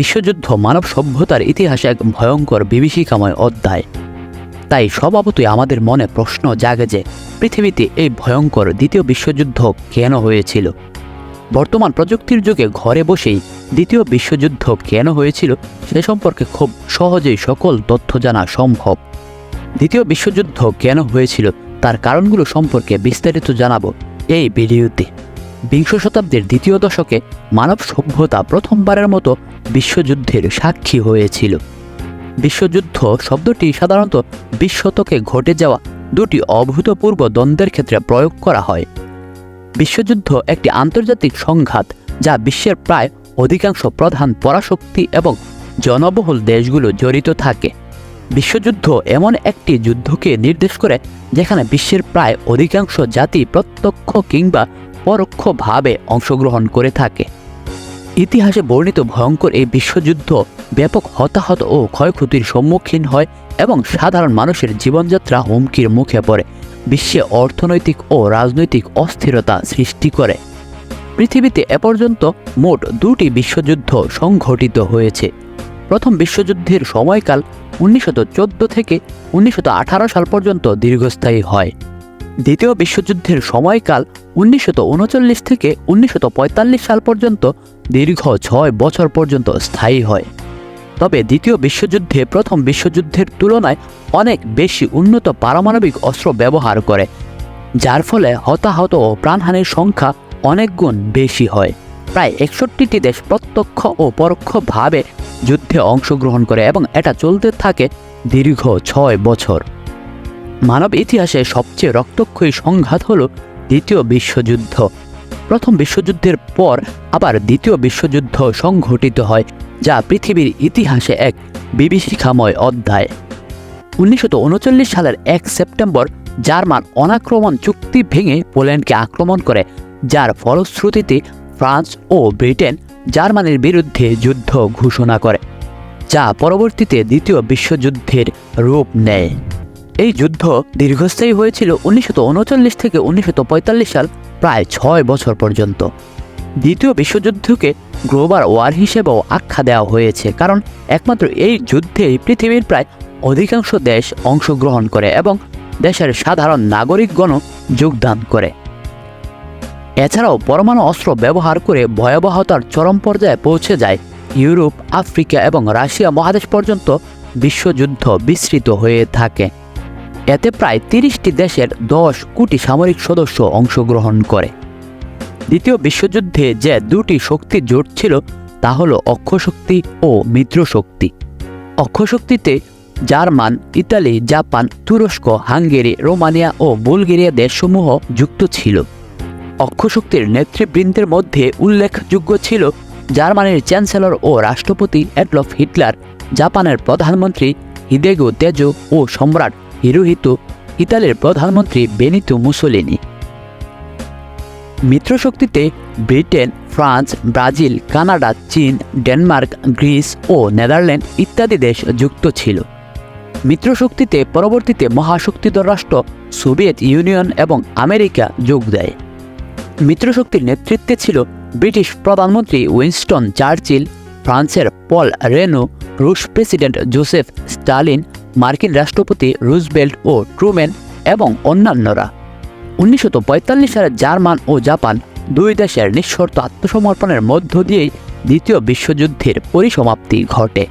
বিশ্বযুদ্ধ মানব সভ্যতার ইতিহাসে এক ভয়ঙ্কর বিভীষিকাময় অধ্যায়। তাই স্বভাবতই আমাদের মনে প্রশ্ন জাগে যে পৃথিবীতে এই ভয়ঙ্কর দ্বিতীয় বিশ্বযুদ্ধ কেন হয়েছিল? বর্তমান প্রযুক্তির যুগে ঘরে বসেই দ্বিতীয় বিশ্বযুদ্ধ কেন হয়েছিল সে সম্পর্কে খুব সহজেই সকল তথ্য জানা সম্ভব। দ্বিতীয় বিশ্বযুদ্ধ কেন হয়েছিল তার কারণগুলো সম্পর্কে বিস্তারিত জানাব এই ভিডিওতে। বিংশ শতাব্দীর দ্বিতীয় দশকে মানব সভ্যতা প্রথমবারের মতো বিশ্বযুদ্ধের সাক্ষী হয়েছিল। বিশ্বযুদ্ধ শব্দটি সাধারণত বিশ শতকে ঘটে যাওয়া দুটি অভূতপূর্ব দ্বন্দ্বের ক্ষেত্রে প্রয়োগ করা হয়। বিশ্বযুদ্ধ একটি আন্তর্জাতিক সংঘাত যা বিশ্বের প্রায় অধিকাংশ প্রধান পরাশক্তি এবং জনবহুল দেশগুলো জড়িত থাকে। বিশ্বযুদ্ধ এমন একটি যুদ্ধকে নির্দেশ করে যেখানে বিশ্বের প্রায় অধিকাংশ জাতি প্রত্যক্ষ কিংবা পরোক্ষভাবে অংশগ্রহণ করে থাকে। ইতিহাসে বর্ণিত ভয়ঙ্কর এই বিশ্বযুদ্ধ ব্যাপক হতাহত ও ক্ষয়ক্ষতির সম্মুখীন হয় এবং সাধারণ মানুষের জীবনযাত্রা হুমকির মুখে পড়ে। বিশ্বে অর্থনৈতিক ও রাজনৈতিক অস্থিরতা সৃষ্টি করে। পৃথিবীতে এ পর্যন্ত মোট দুটি বিশ্বযুদ্ধ সংঘটিত হয়েছে। প্রথম বিশ্বযুদ্ধের সময়কাল উনিশশো চোদ্দ থেকে উনিশশো আঠারো সাল পর্যন্ত দীর্ঘস্থায়ী হয়। দ্বিতীয় বিশ্বযুদ্ধের সময়কাল উনিশশো উনচল্লিশ থেকে উনিশশো পঁয়তাল্লিশ সাল পর্যন্ত দীর্ঘ ছয় বছর পর্যন্ত স্থায়ী হয়। তবে দ্বিতীয় বিশ্বযুদ্ধে প্রথম বিশ্বযুদ্ধের তুলনায় অনেক বেশি উন্নত পারমাণবিক অস্ত্র ব্যবহার করে, যার ফলে হতাহত ও প্রাণহানির সংখ্যা অনেক গুণ বেশি হয়। প্রায় একষট্টিটি দেশ প্রত্যক্ষ ও পরোক্ষভাবে যুদ্ধে অংশগ্রহণ করে এবং এটা চলতে থাকে দীর্ঘ ছয় বছর। মানব ইতিহাসে সবচেয়ে রক্তক্ষয়ী সংঘাত হল দ্বিতীয় বিশ্বযুদ্ধ। প্রথম বিশ্বযুদ্ধের পর আবার দ্বিতীয় বিশ্বযুদ্ধ সংঘটিত হয়, যা পৃথিবীর ইতিহাসে এক বিভীষিকাময় অধ্যায়। উনিশশো উনচল্লিশ সালের এক সেপ্টেম্বর জার্মান অনাক্রমণ চুক্তি ভেঙে পোল্যান্ডকে আক্রমণ করে, যার ফলশ্রুতিতে ফ্রান্স ও ব্রিটেন জার্মানির বিরুদ্ধে যুদ্ধ ঘোষণা করে, যা পরবর্তীতে দ্বিতীয় বিশ্বযুদ্ধের রূপ নেয়। এই যুদ্ধ দীর্ঘস্থায়ী হয়েছিল উনিশশো উনচল্লিশ থেকে উনিশশো পঁয়তাল্লিশ সাল, প্রায় ছয় বছর পর্যন্ত। দ্বিতীয় বিশ্বযুদ্ধকে গ্লোবাল ওয়ার হিসেবেও আখ্যা দেওয়া হয়েছে, কারণ একমাত্র এই যুদ্ধেই পৃথিবীর প্রায় অধিকাংশ দেশ অংশগ্রহণ করে এবং দেশের সাধারণ নাগরিকগণও যোগদান করে। এছাড়াও পরমাণু অস্ত্র ব্যবহার করে ভয়াবহতার চরম পর্যায়ে পৌঁছে যায় ইউরোপ, আফ্রিকা এবং রাশিয়া মহাদেশ পর্যন্ত বিশ্বযুদ্ধ বিস্তৃত হয়ে থাকে। এতে প্রায় তিরিশটি দেশের দশ কোটি সামরিক সদস্য অংশগ্রহণ করে। দ্বিতীয় বিশ্বযুদ্ধে যে দুটি শক্তি জোট ছিল, তা হল অক্ষশক্তি ও মিত্রশক্তি। অক্ষশক্তিতে জার্মান, ইতালি, জাপান, তুরস্ক, হাঙ্গেরি, রোমানিয়া ও বুলগেরিয়া দেশসমূহ যুক্ত ছিল। অক্ষশক্তির নেতৃবৃন্দের মধ্যে উল্লেখযোগ্য ছিল জার্মানির চ্যান্সেলর ও রাষ্ট্রপতি অ্যাডলফ হিটলার, জাপানের প্রধানমন্ত্রী হিদেগো তেজো ও সম্রাট হিরোহিতো ইতালির প্রধানমন্ত্রী বেনিতো মুসোলিনি। মিত্রশক্তিতে ব্রিটেন, ফ্রান্স, ব্রাজিল, কানাডা, চীন, ডেনমার্ক, গ্রিস ও নেদারল্যান্ড ইত্যাদি দেশ যুক্ত ছিল। মিত্রশক্তিতে পরবর্তীতে মহাশক্তিধর রাষ্ট্র সোভিয়েত ইউনিয়ন এবং আমেরিকা যোগ দেয়। মিত্রশক্তির নেতৃত্বে ছিল ব্রিটিশ প্রধানমন্ত্রী উইনস্টন চার্চিল, ফ্রান্সের পল রেনো, রুশ প্রেসিডেন্ট জোসেফ স্টালিন মার্কিন রাষ্ট্রপতি রুজবেল্ট ও ট্রুম্যান এবং অন্যান্যরা। উনিশশো সালে জার্মান ও জাপান দুই দেশের নিঃশর্ত আত্মসমর্পণের মধ্য দিয়েই দ্বিতীয় বিশ্বযুদ্ধের পরিসমাপ্তি ঘটে।